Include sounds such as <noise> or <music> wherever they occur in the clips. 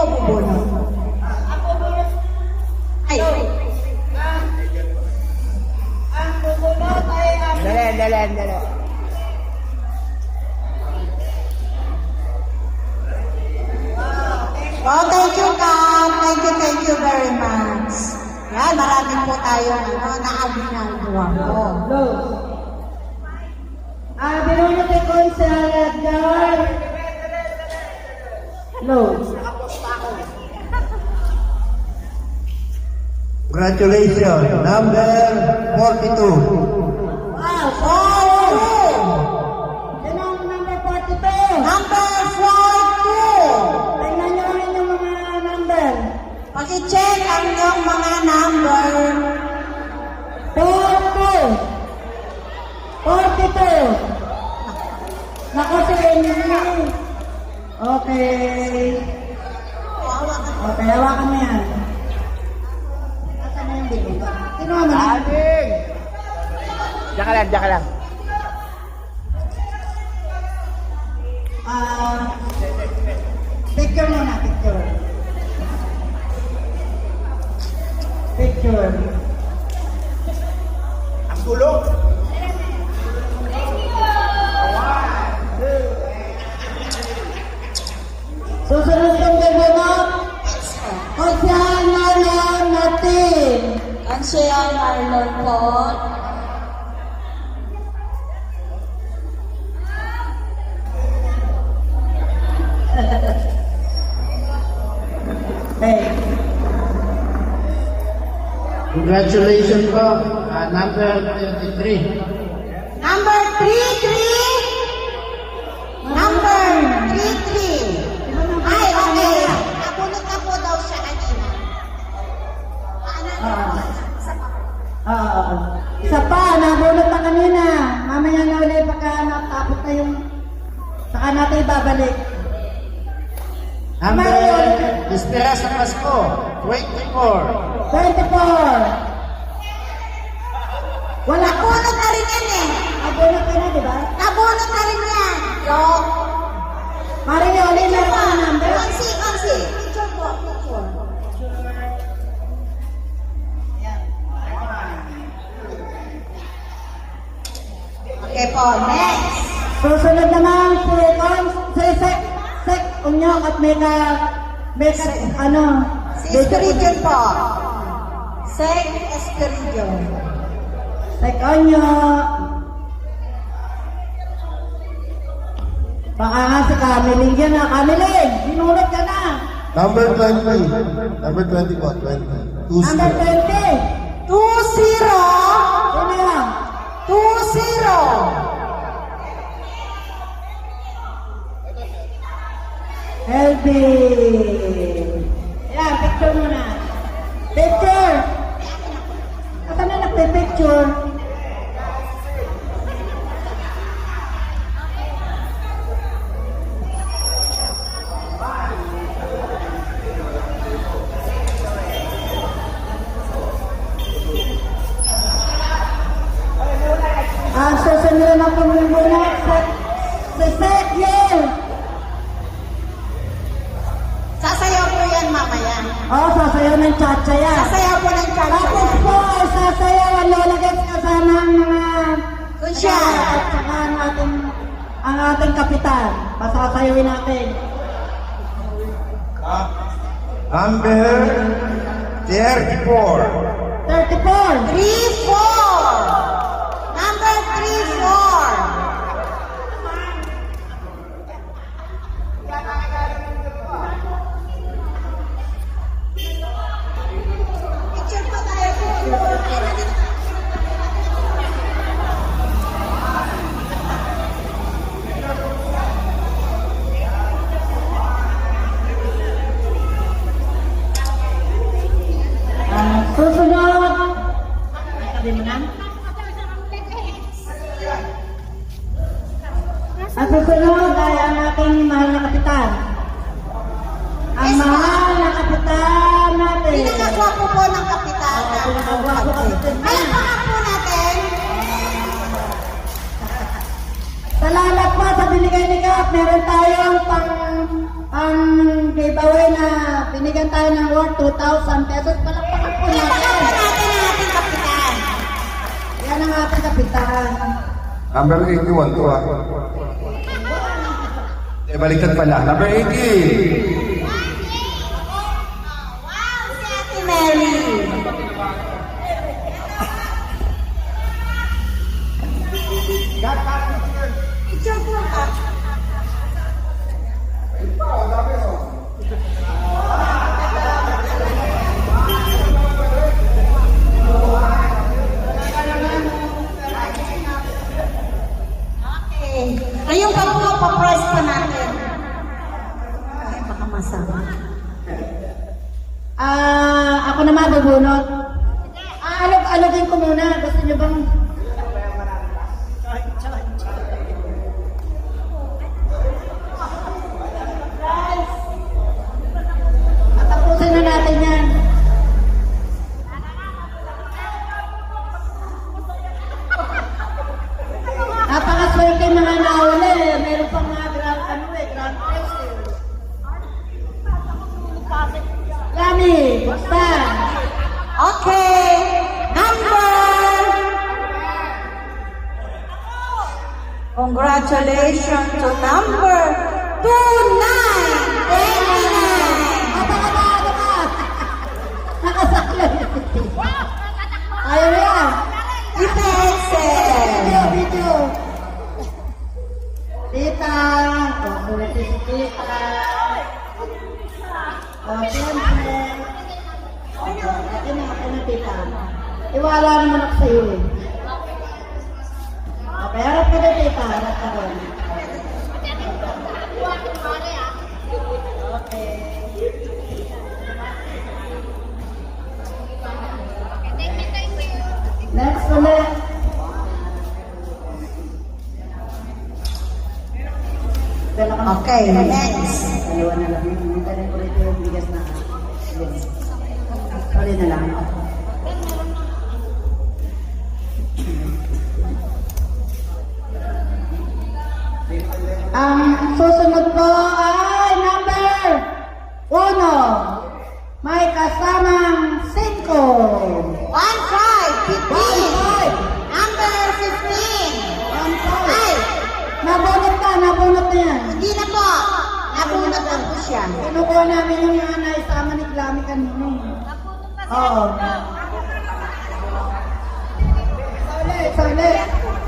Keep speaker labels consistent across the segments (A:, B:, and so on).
A: po bubunot. Ay,
B: Ang bubunot ay ang...
C: Dali, dali, dali.
A: oh, thank you, Kap. Thank you, thank you very much. Yan, marami po tayo ano, naabot ng buwan ko.
B: Ah, binunot ay Consul Edgar. Close.
D: Congratulations, number 42.
A: Wow, oh,
B: Yan ang number 42.
A: Number 42.
B: Tingnan nyo rin yung mga number.
A: Paki-check ang iyong mga number.
B: 42. 42. Naku, si Emily. Okay. Okay, hawakan mo yan.
A: Nasaan na yung bibig?
B: Kinuha mo na.
C: Ading! Diyan ka lang, diyan ka lang.
B: Ah, picture muna, picture. Picture.
C: Ang gulo.
B: Susunod
A: Ansel Marlon po.
B: Hey.
D: Congratulations po, ah, number 23.
A: Number 33.
D: 24.
B: 24. Wala.
A: Nabunot na rin yan eh.
B: Nabunot ka na, di ba?
A: Nabunot na rin yan. Joke.
B: Mario, ulit meron ka na number.
A: Kansi, kansi. Picture po, picture. Okay po, next.
B: Susunod naman si Tom, si Sek, Sek Unyong at Mega, Mega, ano,
A: Si Espiridion po. Sek Espiridion.
B: Sek Unyong. Baka nga si Kamiling yan na. Kamiling, binulot ka na.
D: Number 20. Number 20 po, 20. Two
B: Number
D: zero.
B: 20. Pasasayawin natin.
D: Number 34.
B: 34.
A: 3-4.
B: Ang susunod ay ang ating mahal na kapitan. Ang mahal na kapitan natin.
A: Pinakagwapo po ng kapitan.
B: Oo, pinakagwapo kapitan.
A: Palakpakan po natin.
B: Salamat po sa binigay ni Kap. Meron tayong pang, pang giveaway na bibigyan tayo ng worth 2,000 pesos. Palakpakan po
A: Palakpakan
B: natin.
A: natin ang ating kapitan.
B: Yan ang ating kapitan.
D: Number 81 to ah. Eh, baliktad pala. Number 80.
A: Wow, si Ate Mary. Po
B: Alog alogin ko muna. Gusto niyo bang Tatapusin na natin yan. Napakaswerte mga nauli. Meron pang grand, ano eh, grand prize eh. Lami, buksan.
A: Okay. Congratulations to number 2929.
B: Aba, aba, aba. Nakasaklan. Ayaw yan.
A: Tita Excel.
B: Video, video. Tita. Si tita. O, siyempre. Akin na, akin na, tita. Iwala naman ako sa'yo eh. Okay, harap ka na, tita. Harap ka doon. Next ulit. Dala ka na.
A: Okay, next.
B: Dalawa na lang. Hintayin ko rito yung bigas na. Sorry na lang. Ang susunod po ay number uno. May kasamang cinco.
A: One five,
B: One
A: 15.
B: five.
A: Number 15.
B: One five.
A: Ay,
B: Nabunot ka, nabunot na yan.
A: hindi na po. Nabunot lang po siya.
B: Kinukuha namin yung mga naisama ni Glami kanina. Oo. Sali, sali. Number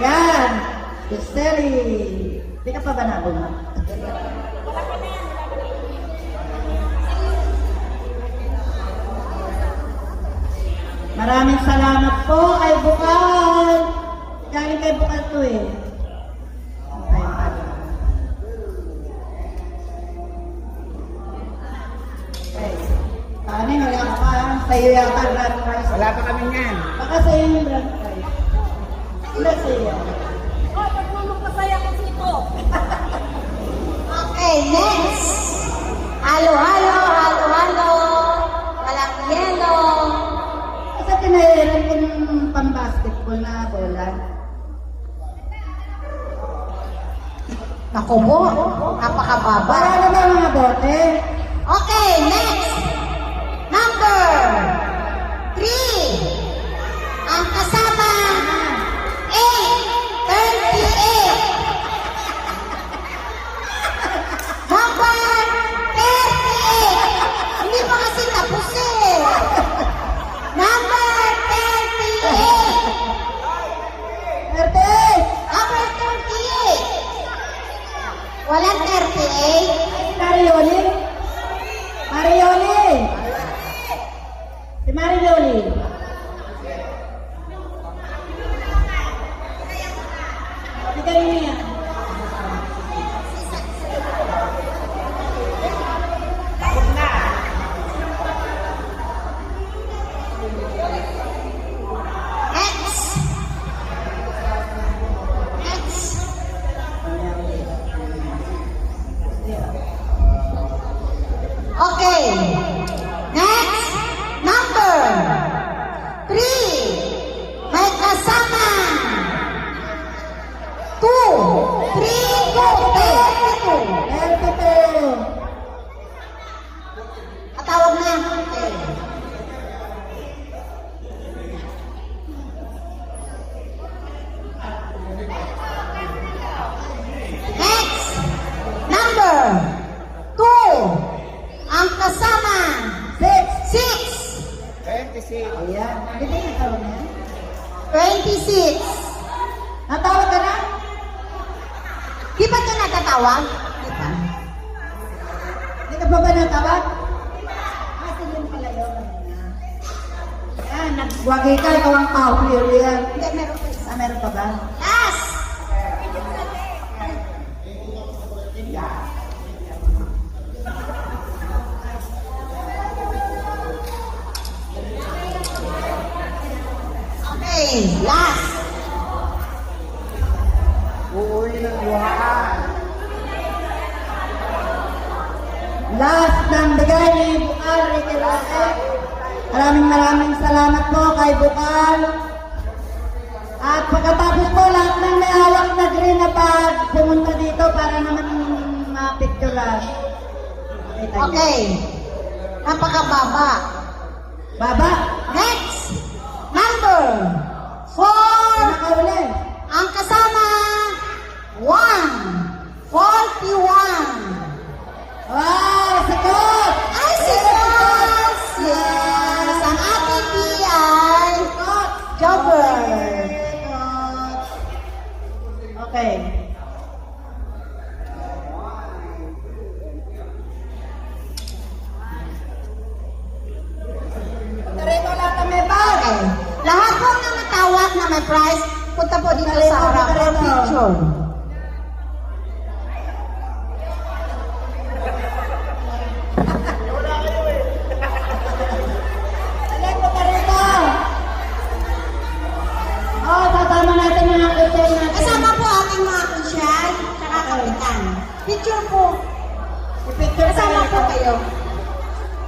B: 3-1. Ayan. Gusteli. Di ka pa ba nabunot? Maraming salamat po kay Bukal. Galing kay Bukal to eh. Paano yung wala ka pa? Sa'yo yata ang grand prize.
C: Wala pa kami niyan.
B: Baka sa'yo yung grand prize. Hindi sa'yo. <laughs>
A: Okay, next. Halo, halo, halo, halo. Walang yelo.
B: Kasi pinahiram ko ng pang-basketball na bola.
A: Naku po, napakababa.
B: Para na mga bote?
A: Okay, next. Okay. Next, number
B: three.
A: May kasama. Two, three, go. Three,
B: two. Na tawag na yan.
A: 26.
B: Natawag ka na?
A: Di ba ito natatawag? Di ba?
B: Hindi ka pa ba natawag? Ah, sige pala yun. Yan, nagwagi ka, ikaw ang yan.
A: Hindi, meron pa isa.
B: Ah, meron pa ba? Maraming maraming salamat po kay Bukal. At pagkatapos po, lahat ng may hawak na green na bag, pumunta dito para naman ma-picturean. Okay.
A: Napakababa.
B: Baba.
A: Next. Number four.
B: Pinakauli.
A: Ang kasama, one. Forty-one.
B: Wow, sikot!
A: Sarah for picture.